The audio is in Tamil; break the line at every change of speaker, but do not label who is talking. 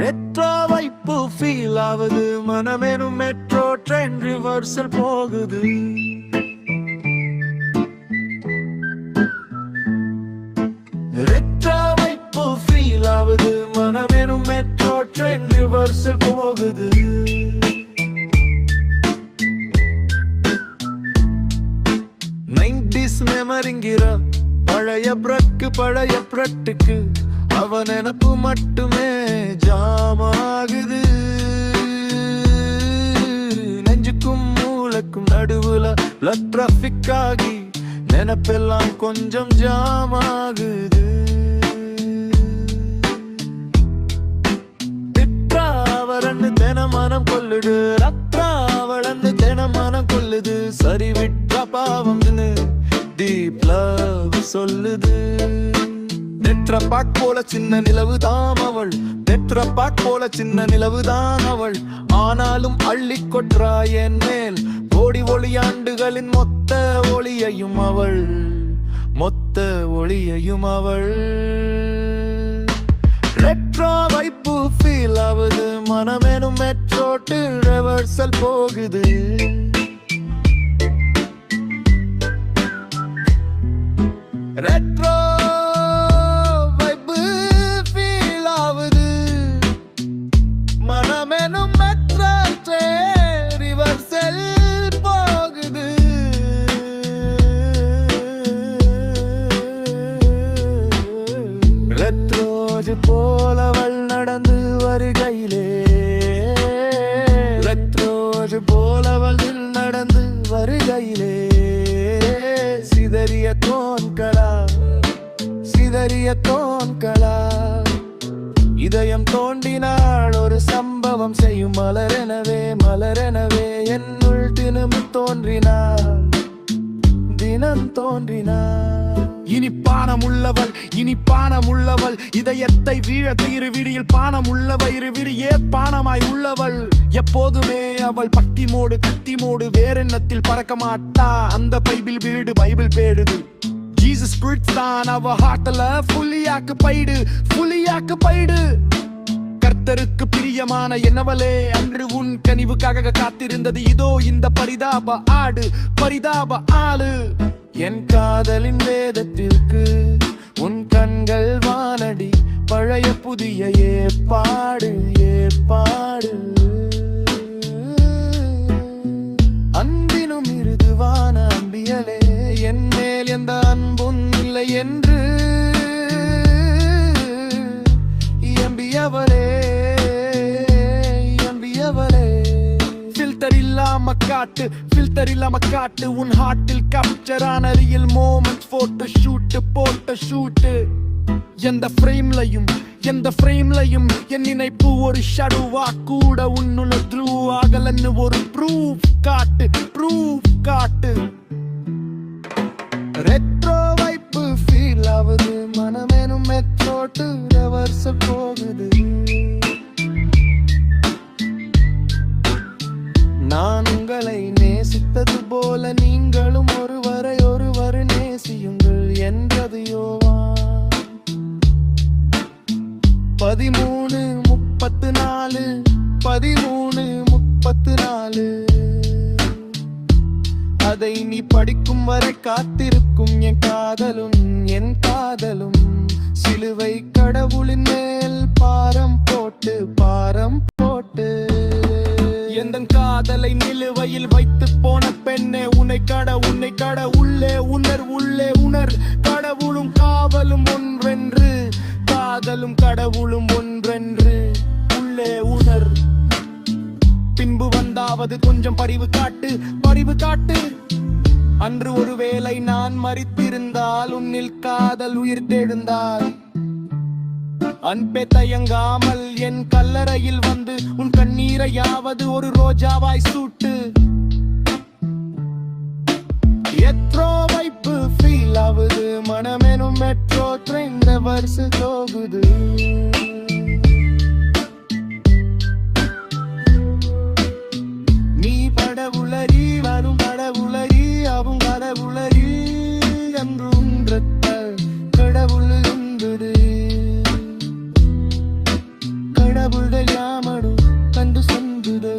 ரெட்ரோ வைப்பு ஃபீல் ஆகுது மனமேனும் மெட்ரோ ட்ரெயின் ரிவர்சல் போகுது. நைன்டிஸ் பழைய பிரக்கு பழைய பிரட்டுக்கு அவ நினப்பு மட்டுமே ஜாமாகுது. நெஞ்சுக்கும் மூளைக்கும் நடுவுல பிளட் டிராபிக் ஆகி நினப்பெல்லாம் கொஞ்சம் ஜாமாகுது. திட்டாவரன்னு தினமனம் கொல்லுடு ரத்ராவளன்னு தினமனம் கொல்லுது சரி விட்டா பாவம்னு டீப் லவ் சொல்லுது டெட்ரபாக் போல சின்ன நிலவு தான் அவள் டெட்ரபாக் போல சின்ன நிலவு தான் அவள். ஆனாலும் அள்ளி கொற்றாய் என் மேல். கோடி ஒளியாண்டுகளின் மொத்த ஒளியையும் அவள். மொத்த ஒளியையும் அவள். ரெட்ரோ வைப்பு ஃபீல் ஆகுது மனமேனும் மெட்ரோட்டு ரெவர்சல் போகுது. ரெட்ரோஜ் போலவள் நடந்து வருகையிலே. ரெட்ரோஜ் போலவள் நடந்து வருகையிலே. சிதறிய தோன்களா சிதறிய தோன்களா இதயம் தோண்டினால் ஒரு சம்பவம் செய்யும் மலரெனவே மலரெனவே. என்னுள் தினமும் தோன்றினார் தினம் தோன்றினார்
இனிப்பானம் உள்ளவள் இனிப்பானம் உள்ளவள் இதயத்தை வீழ தீரு விடியில் பானம் உள்ளவள் இரு விடியே பானமாய் உள்ளவள். எப்போதுமே அவள் பக்தி மோடு கத்தி மோடு வேறெண்ணத்தில் பறக்க மாட்டா. அந்த பைபிள் வீடு பைபிள் பேடுது. ஜீசஸ் ஸ்பிரிட் தான் அவ ஹாட்டல புலியாக்கு பைடு புலியாக்கு பைடு. கர்த்தருக்கு பிரியமான என்னவளே அன்று உன் கனிவுக்காக காத்திருந்தது. இதோ இந்த பரிதாப ஆடு பரிதாப ஆளு.
என் காதலின் வேதத்திற்கு உன் கண்கள் வானடி பழைய புதிய ஏற்பாடு ஏற்பாடு. அன்பினும் இருதுவான அம்பியலே என் மேல் எந்த அன்பும் இல்லை என்று
இல்லாம காட்டு ஃபில்டர் இல்லாம காட்டு. உன் ஹார்ட்டில் கேப்சர் ஆன real moment photo shoot photo shoot எந்த ஃப்ரேம்லையும் எந்த ஃப்ரேம்லையும் என் நினைப்பு ஒரு ஷடுவா கூட உன்னுள்ள த்ரூ ஆகலன்னு ஒரு ப்ரூஃப் காட்டு ப்ரூஃப் காட்டு.
ரெட்ரோ வைப்பு ஃபீல் ஆகுது மனமேனும் மெட்ரோட்டு ரெவர்ஸ் போகுது. நீங்களும் ஒருவரை ஒருவர் நேசியுங்கள் என்றது யோவா பதிமூணு முப்பத்து நாலு பதிமூணு முப்பத்து நாலு. அதை நீ படிக்கும் வரை காத்திருக்கும் என் காதலும் என் காதலும். சிலுவை கடவுளின் மேல் பாரம் போட்டு பாரம் போட்டு.
எந்த காதலை நிலுவையில் வைத்து போன பெண்ணே கட உன்னை கட உள்ளே உணர் உள்ளே உணர். கடவுளும் காவலும் ஒன்றென்று காதலும் கடவுளும் ஒன்றென்று. உள்ளே உணர். பின்பு வந்தாவது கொஞ்சம் பரிவு காட்டு பரிவு காட்டு. அன்று ஒருவேளை நான் மறித்திருந்தால் உன்னில் காதல் உயிர் தெழுந்தால். அன்பே தயங்காமல் என் கல்லறையில் வந்து உன் கண்ணீரையாவது ஒரு ரோஜாவாய் சூட்டு.
எத்ரோ வைப்பு ஃபீல் ஆகுது மனமெனும் மெட்ரோ ட்ரெயின் வரிசு தோகுது.
நீ பட
உளறி வரும் பட உளறி அவன் பட உளறி என்றும் கடவுள் உண்டுது கடவுள்கள் யாமடும் கண்டு சொந்துது.